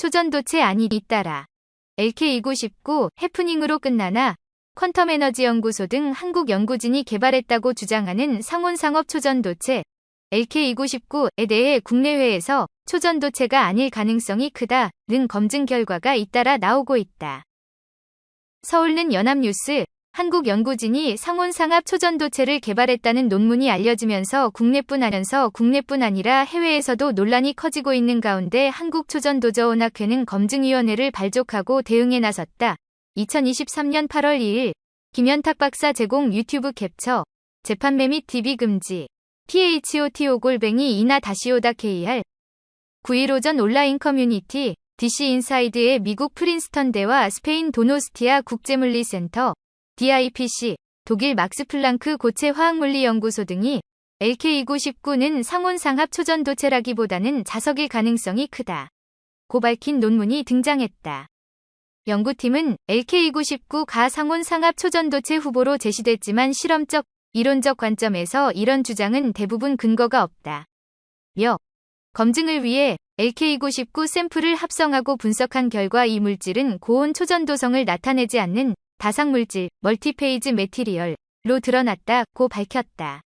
초전도체 아니 잇따라 LK299 해프닝으로 끝나나 퀀텀에너지연구소 등 한국 연구진이 개발했다고 주장하는 상온상업 초전도체 LK299에 대해 국내외에서 초전도체가 아닐 가능성이 크다는 검증 결과가 잇따라 나오고 있다. 서울는 연합뉴스 한국 연구진이 상온상합 초전도체를 개발했다는 논문이 알려지면서 국내뿐 하면서 국내뿐 아니라 해외에서도 논란이 커지고 있는 가운데 한국 초전도저원학회는 검증위원회를 발족하고 대응에 나섰다. 2023년 8월 2일 김현탁 박사 제공 유튜브 캡처 재판매 및 TV 금지 PHOTO 골뱅이 이나 다시오다 KR 9일 오전 온라인 커뮤니티 DC 인사이드의 미국 프린스턴대와 스페인 도노스티아 국제물리센터 DIPC, 독일 막스 플랑크 고체 화학물리 연구소 등이 LK299는 상온상합 초전도체라기보다는 자석일 가능성이 크다. 고 밝힌 논문이 등장했다. 연구팀은 LK299가 상온 상합 초전도체 후보로 제시됐지만 실험적, 이론적 관점에서 이런 주장은 대부분 근거가 없다. 며 검증을 위해 LK299 샘플을 합성하고 분석한 결과 이 물질은 고온 초전도성을 나타내지 않는 다상물질, 멀티페이즈 메티리얼로 드러났다고 밝혔다.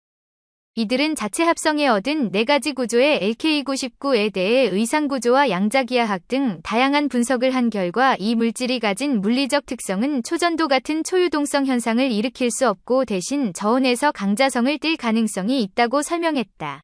이들은 자체 합성에 얻은 네 가지 구조의 LK299에 대해 의상구조와 양자기하학 등 다양한 분석을 한 결과 이 물질이 가진 물리적 특성은 초전도 같은 초유동성 현상을 일으킬 수 없고 대신 저온에서 강자성을 띨 가능성이 있다고 설명했다.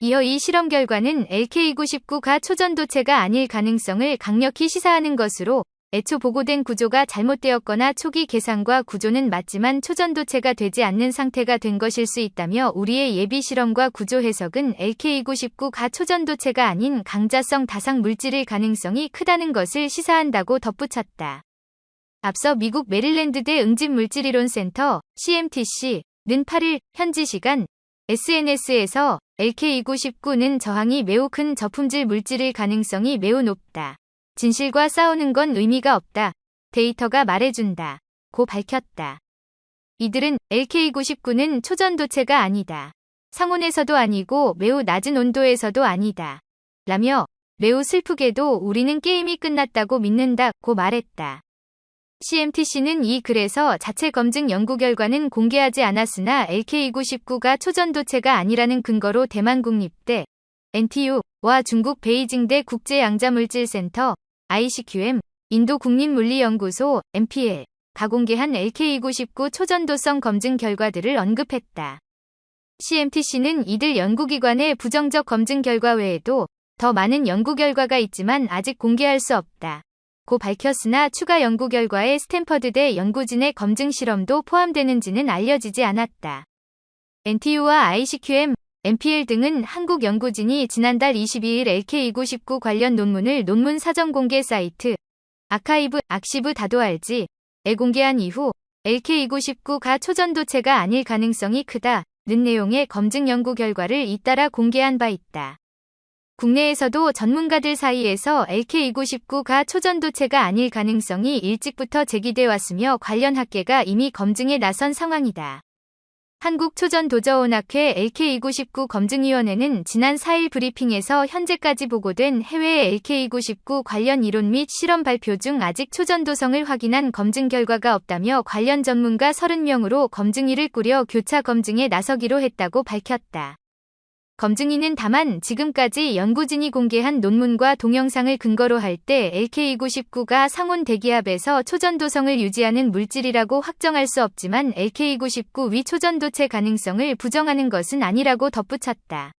이어 이 실험 결과는 LK299가 초전도체가 아닐 가능성을 강력히 시사하는 것으로 애초 보고된 구조가 잘못되었거나 초기 계산과 구조는 맞지만 초전도체가 되지 않는 상태가 된 것일 수 있다며 우리의 예비 실험과 구조 해석은 LK299가 초전도체가 아닌 강자성 다상 물질일 가능성이 크다는 것을 시사한다고 덧붙였다. 앞서 미국 메릴랜드대 응집물질이론센터 CMTC는 8일 현지 시간 SNS에서 LK299는 저항이 매우 큰 저품질 물질일 가능성이 매우 높다. 진실과 싸우는 건 의미가 없다. 데이터가 말해준다. 고 밝혔다. 이들은 LK99는 초전도체가 아니다. 상온에서도 아니고 매우 낮은 온도에서도 아니다. 라며 매우 슬프게도 우리는 게임이 끝났다고 믿는다. 고 말했다. CMTC는 이 글에서 자체 검증 연구 결과는 공개하지 않았으나 LK299가 초전도체가 아니라는 근거로 대만 국립대 NTU와 중국 베이징대 국제양자물질센터 ICQM, 인도 국립물리연구소 MPL, 가공개한 LK299 초전도성 검증 결과들을 언급했다. CMTC는 이들 연구기관의 부정적 검증 결과 외에도 더 많은 연구 결과가 있지만 아직 공개할 수 없다. 고 밝혔으나 추가 연구 결과에 스탠퍼드대 연구진의 검증 실험도 포함되는지는 알려지지 않았다. NTU와 ICQM, MPL 등은 한국 연구진이 지난달 22일 LK299 관련 논문을 논문 사전 공개 사이트 아카이브 악시브 다도알지에 공개한 이후 LK299가 초전도체가 아닐 가능성이 크다 는 내용의 검증 연구 결과를 잇따라 공개한 바 있다. 국내에서도 전문가들 사이에서 LK299가 초전도체가 아닐 가능성이 일찍부터 제기돼 왔으며 관련 학계가 이미 검증에 나선 상황이다. 한국초전도저온학회 LK299 검증위원회는 지난 4일 브리핑에서 현재까지 보고된 해외 LK299 관련 이론 및 실험 발표 중 아직 초전도성을 확인한 검증 결과가 없다며 관련 전문가 30명으로 검증위를 꾸려 교차 검증에 나서기로 했다고 밝혔다. 검증위는 다만 지금까지 연구진이 공개한 논문과 동영상을 근거로 할 때 LK299가 상온 대기압에서 초전도성을 유지하는 물질이라고 확정할 수 없지만 LK299 위 초전도체 가능성을 부정하는 것은 아니라고 덧붙였다.